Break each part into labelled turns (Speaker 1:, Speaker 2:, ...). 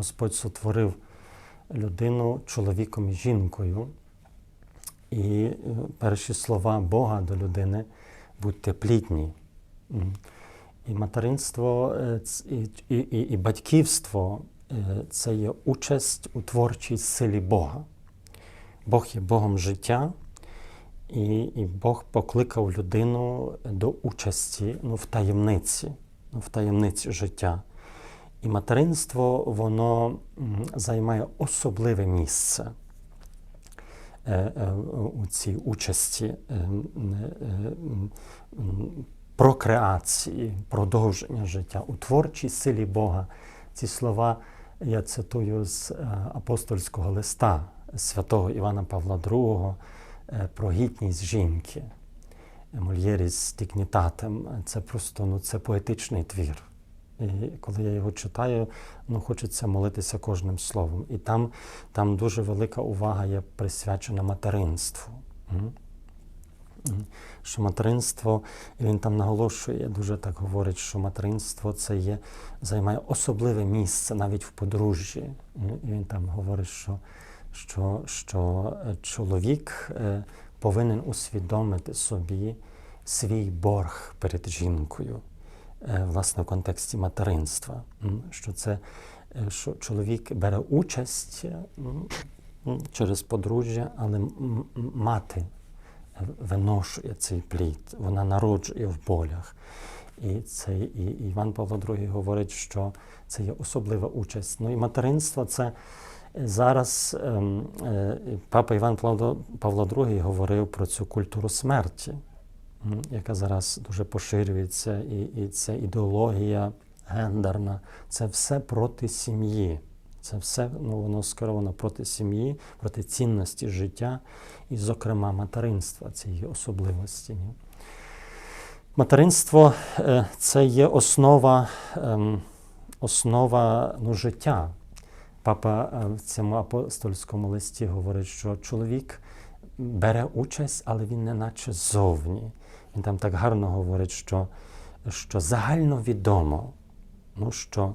Speaker 1: Господь сотворив людину чоловіком і жінкою. І е, перші слова Бога до людини будьте плідні. І материнство е, і, і, і, і батьківство е, це є участь у творчій силі Бога. Бог є Богом життя, і, і Бог покликав людину до участі ну, в таємниці, ну, в таємниці життя. І материнство воно займає особливе місце е, е, у цій участі е, прокреації, продовження життя у творчій силі Бога. Ці слова я цитую з апостольського листа святого Івана Павла II про гідність жінки. Мольєріс дігнітатем. Це просто ну, це поетичний твір. І коли я його читаю, ну хочеться молитися кожним словом. І там, там дуже велика увага є присвячена материнству. Що материнство, і він там наголошує, дуже так говорить, що материнство це є, займає особливе місце навіть в подружжі. І він там говорить, що, що, що е, чоловік е, повинен усвідомити собі свій борг перед жінкою власне в контексті материнства. Що це е, що чоловік бере участь е, через подружжя, але мати е, виношує цей плід, вона народжує в болях. І це і Іван Павло II говорить, що це є особлива участь. Ну і материнство це зараз ем, е, папа Іван Павло, II говорив про цю культуру смерті яка зараз дуже поширюється, і, і ця ідеологія гендерна, це все проти сім'ї. Це все ну, воно скеровано проти сім'ї, проти цінності життя, і, зокрема, материнства цієї особливості. Материнство е, це є основа, ем, основа ну, життя. Папа е, в цьому апостольському листі говорить, що чоловік бере участь, але він не наче ззовні. Він там так гарно говорить, що, що загально відомо, ну, що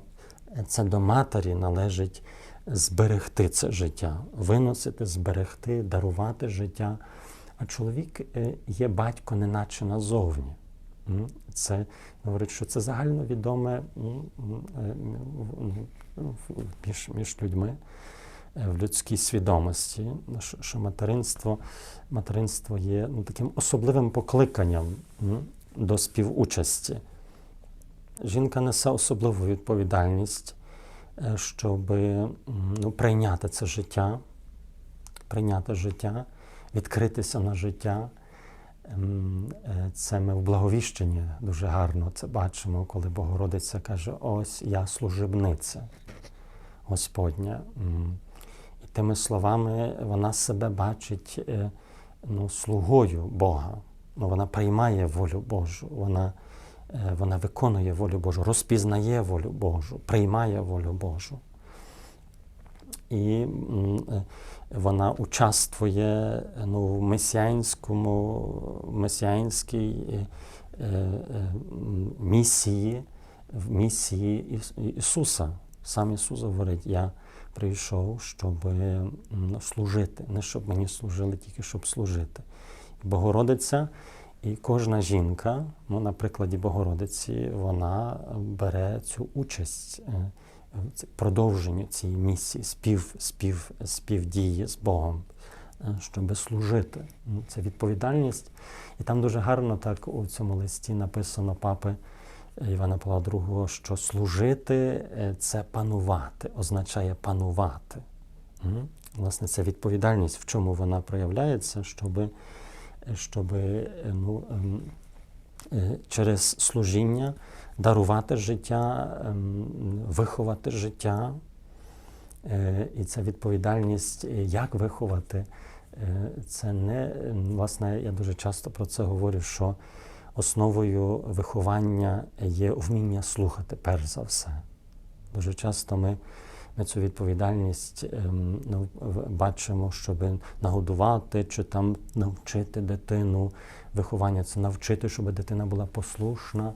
Speaker 1: це до матері належить зберегти це життя, виносити, зберегти, дарувати життя. А чоловік е, є батько неначе назовні. Це говорить, що це загальновідоме е, в- між, між людьми в людській свідомості, що, що материнство, материнство є ну, таким особливим покликанням до співучасті. Жінка несе особливу відповідальність, е, щоб ну, прийняти це життя, прийняти життя, відкритися на життя. Е, Це ми в благовіщенні дуже гарно це бачимо, коли Богородиця каже: Ось я служебниця Господня. Тими словами вона себе бачить е, ну, слугою Бога. Ну, вона приймає волю Божу, вона, е, вона виконує волю Божу, розпізнає волю Божу, приймає волю Божу. І е, вона участвує ну, в месіанському, месіанській місії, в місії Ісуса. Сам Ісус говорить, я прийшов, щоб служити, не щоб мені служили, тільки щоб служити. Богородиця і кожна жінка, ну, на прикладі Богородиці, вона бере цю участь е, в продовженню цієї місії, спів, спів, співдії з Богом, е, щоб служити. Це відповідальність. І там дуже гарно так у цьому листі написано папи Івана Павла II, що служити е, це панувати, означає панувати. Власне, це відповідальність, в чому вона проявляється, щоб, щоб ну, ем, е, через служіння дарувати життя, ем, виховати життя. Е, І ця відповідальність, е, як виховати, е, це не власне, я дуже часто про це говорю, що основою виховання є вміння слухати, перш за все. Дуже часто ми, ми цю відповідальність ем, ну, бачимо, щоб нагодувати чи там навчити дитину. Виховання це навчити, щоб дитина була послушна.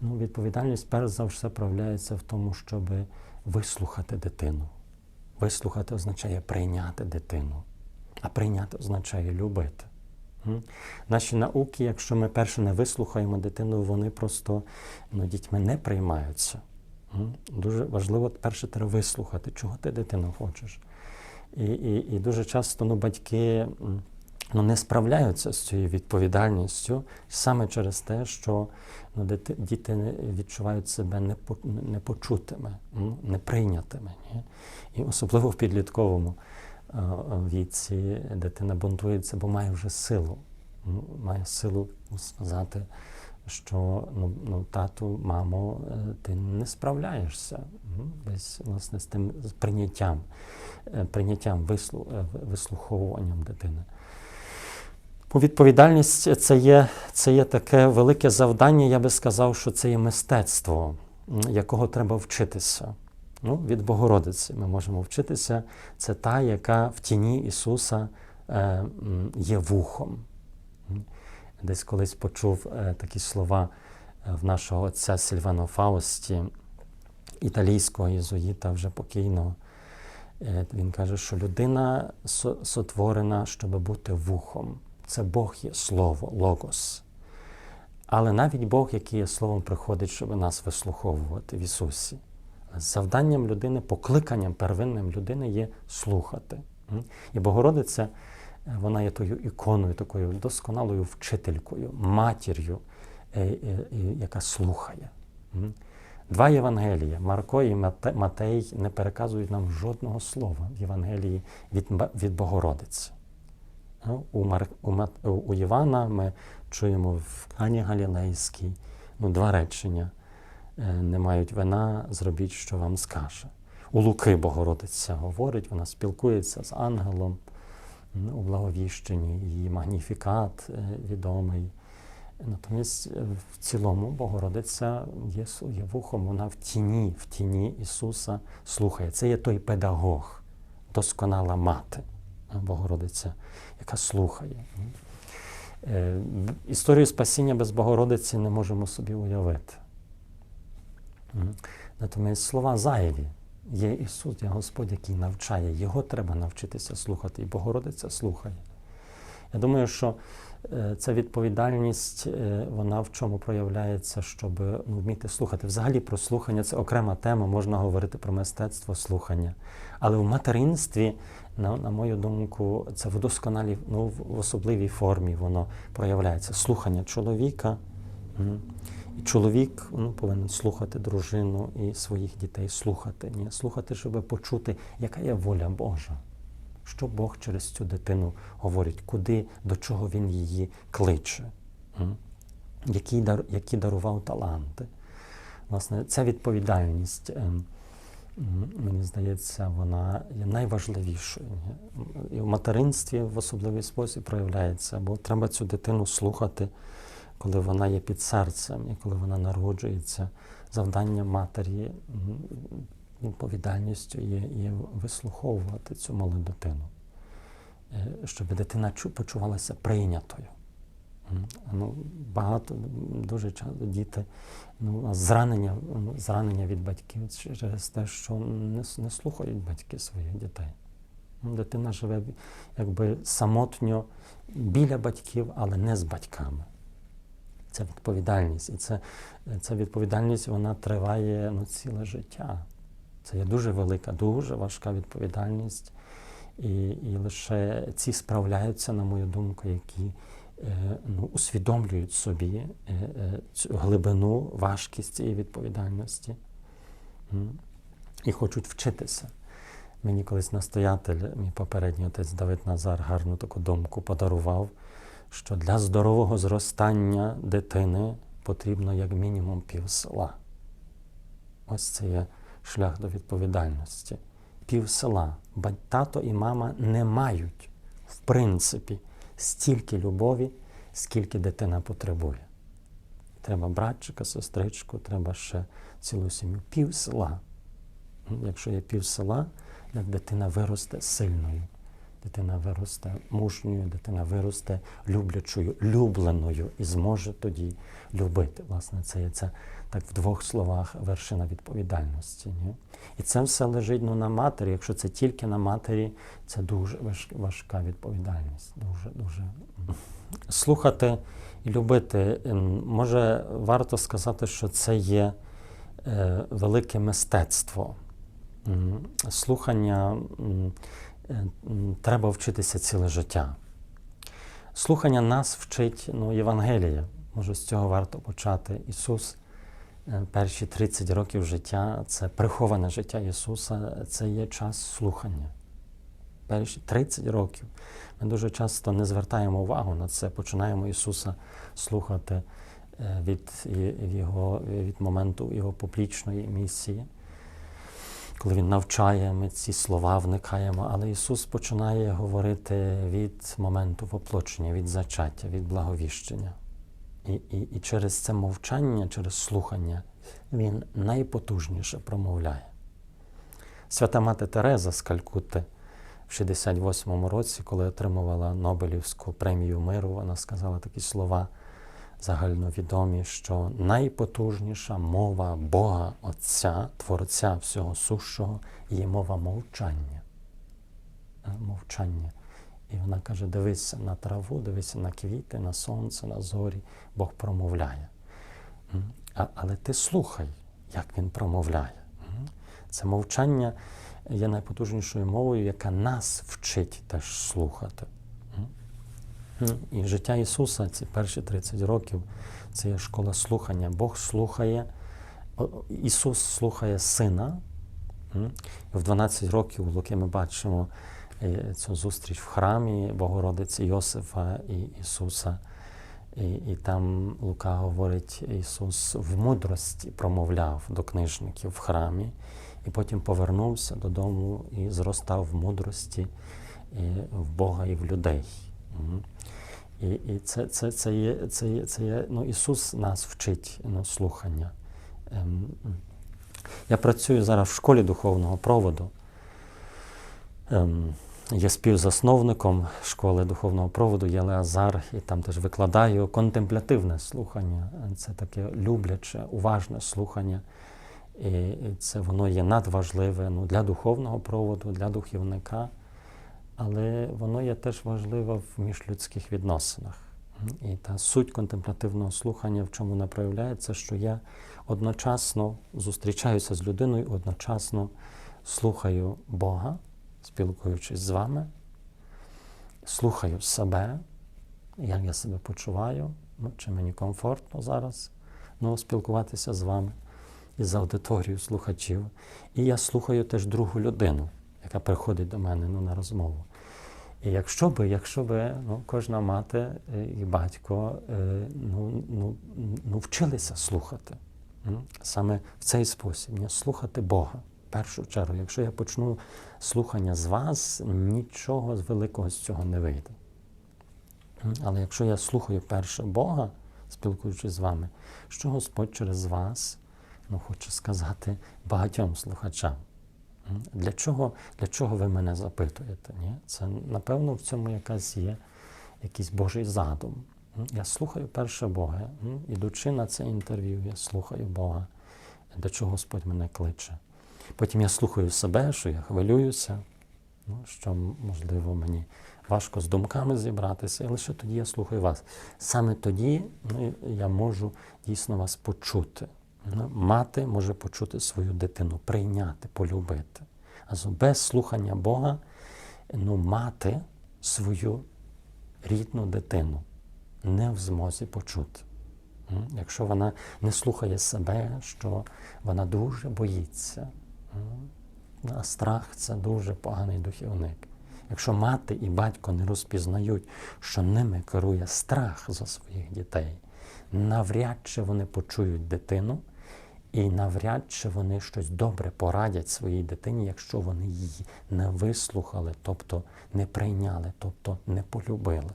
Speaker 1: Ну, відповідальність перш за все проявляється в тому, щоб вислухати дитину. Вислухати означає прийняти дитину, а прийняти означає любити. Наші науки, якщо ми перше не вислухаємо дитину, вони просто ну, дітьми не приймаються. Дуже важливо перше треба вислухати, чого ти дитину хочеш. І, і, і дуже часто ну, батьки ну, не справляються з цією відповідальністю саме через те, що ну, дити, діти відчувають себе непо, непочутими, неприйнятими. Ні? І особливо в підлітковому віці дитина бунтується, бо має вже силу. Має силу сказати, що ну, ну, тату, мамо, е, ти не справляєшся десь власне з тим з прийняттям, е, прийняттям вислу, е, вислуховуванням дитини. Відповідальність це є, це є таке велике завдання, я би сказав, що це є мистецтво, якого треба вчитися. Ну, від Богородиці ми можемо вчитися. Це та, яка в тіні Ісуса е, є вухом. Десь колись почув е, такі слова е, в нашого отця Сильвано Фаусті, італійського єзуїта, вже покійного. Він каже, що людина сотворена, щоб бути вухом. Це Бог є слово, логос. Але навіть Бог, який є словом, приходить, щоб нас вислуховувати в Ісусі. Завданням людини, покликанням первинним людини є слухати. І Богородиця, е, вона є тою іконою, такою досконалою вчителькою, матір'ю, е, е, яка слухає. Два Євангелія, Марко і Матей, не переказують нам жодного слова в Євангелії від, від Богородиці. У, Мар... у, у Івана ми чуємо в Кані Галілейській ну, два речення. Е, Не мають вина, зробіть, що вам скаже. У Луки Богородиця говорить, вона спілкується з ангелом у благовіщенні, її магніфікат е, відомий. Натомість е, в цілому Богородиця є, с- є вухом, вона в тіні, в тіні Ісуса слухає. Це є той педагог, досконала мати Богородиця, яка слухає. Історію спасіння без Богородиці не можемо собі уявити. Натомість слова зайві. Є Ісус, є Господь, який навчає. Його треба навчитися слухати, і Богородиця слухає. Я думаю, що е, ця відповідальність, е, вона в чому проявляється, щоб ну, вміти слухати. Взагалі про слухання це окрема тема, можна говорити про мистецтво слухання. Але в материнстві, на, на мою думку, це в досконалій, ну, в особливій формі воно проявляється. Слухання чоловіка. Чоловік ну, повинен слухати дружину і своїх дітей, слухати. Ні? Слухати, щоб почути, яка є воля Божа. Що Бог через цю дитину говорить, куди, до чого Він її кличе, які, дар, які дарував таланти. Власне, ця відповідальність, ем, мені здається, вона є найважливішою. І в материнстві в особливий спосіб проявляється, бо треба цю дитину слухати, коли вона є під серцем і коли вона народжується. Завдання матері відповідальністю є, є вислуховувати цю малу дитину, Е, щоб дитина почувалася прийнятою. Ну, багато, дуже часто діти ну, зранення, зранення від батьків через те, що не, не слухають батьки своїх дітей. Дитина живе якби самотньо біля батьків, але не з батьками. Це відповідальність. І це, ця відповідальність вона триває ну, ціле життя. Це є дуже велика, дуже важка відповідальність. І, і лише ці справляються, на мою думку, які е, ну, усвідомлюють собі е, е, цю глибину, важкість цієї відповідальності М. і хочуть вчитися. Мені колись настоятель, мій попередній отець Давид Назар, гарну таку думку подарував, що для здорового зростання дитини потрібно як мінімум пів села. Ось це є шлях до відповідальності. Пів села. Тато і мама не мають, в принципі, стільки любові, скільки дитина потребує. Треба братчика, сестричку, треба ще цілу сім'ю. Пів села. Якщо є пів села, як дитина виросте сильною дитина виросте мужньою, дитина виросте люблячою, любленою і зможе тоді любити. Власне, це є це так в двох словах вершина відповідальності. Ні? І це все лежить ну, на матері. Якщо це тільки на матері, це дуже важка відповідальність. Дуже, дуже. Слухати і любити. ем, Може, варто сказати, що це є е, велике мистецтво. Слухання треба вчитися ціле життя. Слухання нас вчить ну, Євангелія. Може, з цього варто почати. Ісус е, перші 30 років життя це приховане життя Ісуса, це є час слухання. Перші 30 років. Ми дуже часто не звертаємо увагу на це, починаємо Ісуса слухати е, від, його, від моменту Його публічної місії. Коли Він навчає, ми ці слова вникаємо, але Ісус починає говорити від моменту воплочення, від зачаття, від благовіщення. І, і, і через це мовчання, через слухання, Він найпотужніше промовляє. Свята мати Тереза з Калькутти в 68-му році, коли отримувала Нобелівську премію миру, вона сказала такі слова загальновідомі, що найпотужніша мова Бога Отця, Творця всього сущого, є мова мовчання. Е, Мовчання. І вона каже: дивися на траву, дивися на квіти, на сонце, на зорі, Бог промовляє. А, але ти слухай, як він промовляє. Це мовчання є найпотужнішою мовою, яка нас вчить теж слухати. І життя Ісуса, ці перші 30 років, це є школа слухання. Бог слухає, Ісус слухає Сина. І в 12 років у Луки ми бачимо е, цю зустріч в храмі Богородиці Йосифа і Ісуса. І, і там Лука говорить, Ісус в мудрості промовляв до книжників в храмі, і потім повернувся додому і зростав в мудрості і в Бога і в людей. І, і це, це, це, є, це, є, це є, ну, Ісус нас вчить ну, слухання. Ем. Я працюю зараз в школі духовного проводу. Ем, Є співзасновником школи духовного проводу Єлеазар, і там теж викладаю контемплятивне слухання. Це таке любляче, уважне слухання. І це воно є надважливе ну, для духовного проводу, для духовника, але воно є теж важливе в міжлюдських відносинах. І та суть контемплятивного слухання в чому вона проявляється, що я одночасно зустрічаюся з людиною, одночасно слухаю Бога, спілкуючись з вами, слухаю себе, як я себе почуваю, ну, чи мені комфортно зараз ну, спілкуватися з вами і з аудиторією слухачів. І я слухаю теж другу людину, яка приходить до мене ну, на розмову. І якщо би, якщо би ну, кожна мати е, і батько е, ну, ну, ну, вчилися слухати саме в цей спосіб, слухати Бога. В першу чергу, якщо я почну слухання з вас, нічого з великого з цього не вийде. Але якщо я слухаю перше Бога, спілкуючись з вами, що Господь через вас ну, хоче сказати багатьом слухачам. Для чого, для чого ви мене запитуєте? Ні? Це, напевно, в цьому якась є якийсь Божий задум. Я слухаю перше Бога. Ідучи на це інтерв'ю, я слухаю Бога, до чого Господь мене кличе. Потім я слухаю себе, що я хвилююся, ну, що, можливо, мені важко з думками зібратися, і лише тоді я слухаю вас. Саме тоді ну, я можу дійсно вас почути. Ну, Мати може почути свою дитину, прийняти, полюбити. А без слухання Бога, ну, мати свою рідну дитину не в змозі почути. Якщо вона не слухає себе, що вона дуже боїться. А страх це дуже поганий духовник. Якщо мати і батько не розпізнають, що ними керує страх за своїх дітей, навряд чи вони почують дитину, і навряд чи вони щось добре порадять своїй дитині, якщо вони її не вислухали, тобто не прийняли, тобто не полюбили.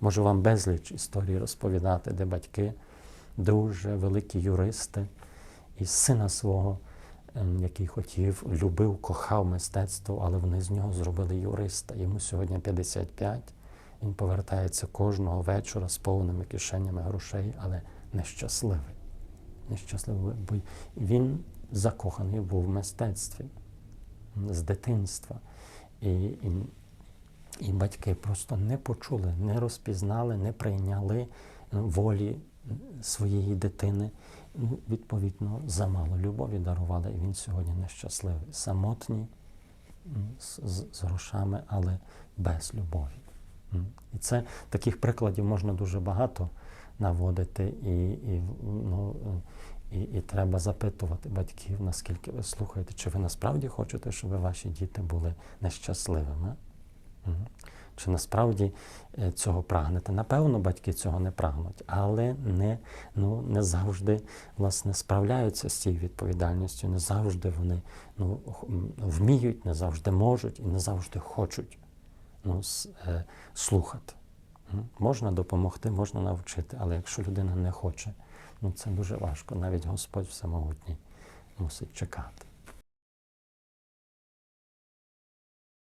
Speaker 1: Можу вам безліч історій розповідати, де батьки, дуже великі юристи, і сина свого ем, який хотів, любив, кохав мистецтво, але вони з нього зробили юриста. Йому сьогодні 55. Він повертається кожного вечора з повними кишенями грошей, але нещасливий. Нещасливий, бо він закоханий був в мистецтві з дитинства. І, і, і батьки просто не почули, не розпізнали, не прийняли волі своєї дитини. Ну, відповідно, замало любові дарували, і він сьогодні нещасливий, самотній, з, з, з грошами, але без любові. І це таких прикладів можна дуже багато наводити, і, і, ну, і, і треба запитувати батьків, наскільки ви слухаєте, чи ви насправді хочете, щоб ваші діти були нещасливими. Чи насправді е, цього прагнете? Напевно, батьки цього не прагнуть, але не, ну, не завжди власне, справляються з цією відповідальністю, не завжди вони ну, вміють, не завжди можуть і не завжди хочуть ну, е, слухати. Можна допомогти, можна навчити, але якщо людина не хоче, ну це дуже важко. Навіть Господь Всемогутній мусить чекати.